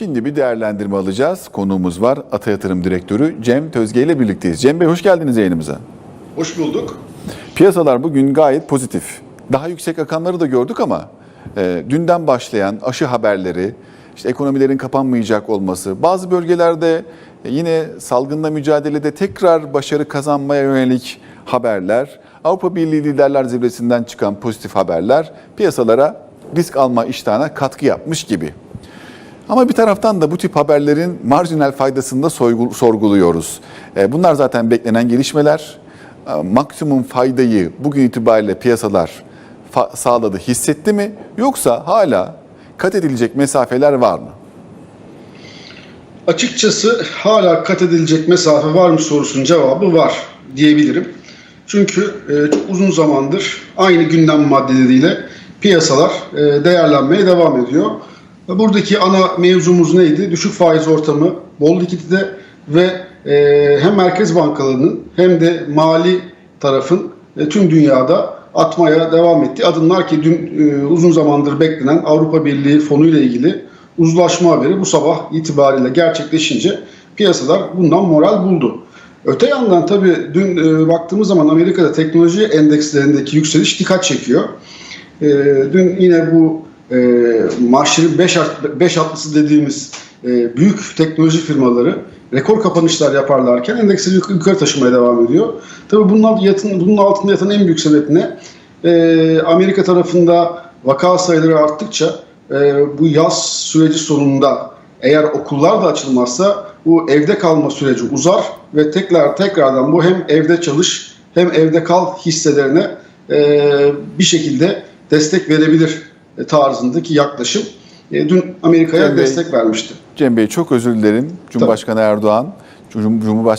Şimdi bir değerlendirme alacağız. Konuğumuz var. Ata Yatırım Direktörü Cem Tözge ile birlikteyiz. Cem Bey hoş geldiniz yayınımıza. Hoş bulduk. Piyasalar bugün gayet pozitif. Daha yüksek rakamları da gördük ama e, dünden başlayan aşı haberleri, işte ekonomilerin kapanmayacak olması, bazı bölgelerde yine salgınla mücadelede tekrar başarı kazanmaya yönelik haberler, Avrupa Birliği Liderler Zirvesi'nden çıkan pozitif haberler piyasalara risk alma iştahına katkı yapmış gibi. Ama bir taraftan da bu tip haberlerin marjinal faydasını da sorguluyoruz. E, Bunlar zaten beklenen gelişmeler. E, Maksimum faydayı bugün itibariyle piyasalar sağladı, hissetti mi? Yoksa hala kat edilecek mesafeler var mı? Açıkçası hala kat edilecek mesafe var mı sorusunun cevabı var diyebilirim. Çünkü e, çok uzun zamandır aynı gündem maddeleriyle piyasalar değerlenmeye devam ediyor. Buradaki ana mevzumuz neydi? Düşük faiz ortamı, bol likidite ve e, hem merkez bankalarının hem de mali tarafın e, tüm dünyada atmaya devam ettiği adımlar ki dün e, uzun zamandır beklenen Avrupa Birliği fonu ile ilgili uzlaşma haberi bu sabah itibariyle gerçekleşince piyasalar bundan moral buldu. Öte yandan tabii dün e, baktığımız zaman Amerika'da teknoloji endekslerindeki yükseliş dikkat çekiyor. E, dün yine bu e, Marşer'in 5 5 atlısı dediğimiz e, büyük teknoloji firmaları rekor kapanışlar yaparlarken endeksleri yuk- yukarı taşımaya devam ediyor. Tabii bunun, yatın, bunun altında yatan en büyük sebep ne? E, Amerika tarafında vaka sayıları arttıkça e, bu yaz süreci sonunda eğer okullar da açılmazsa bu evde kalma süreci uzar ve tekrar tekrardan bu hem evde çalış hem evde kal hisselerine e, bir şekilde destek verebilir tarzındaki yaklaşım. E, dün Amerika'ya destek vermişti. Cem Bey çok özür dilerim. Cumhurbaşkanı Erdoğan, Cum- Cumhurbaşkanı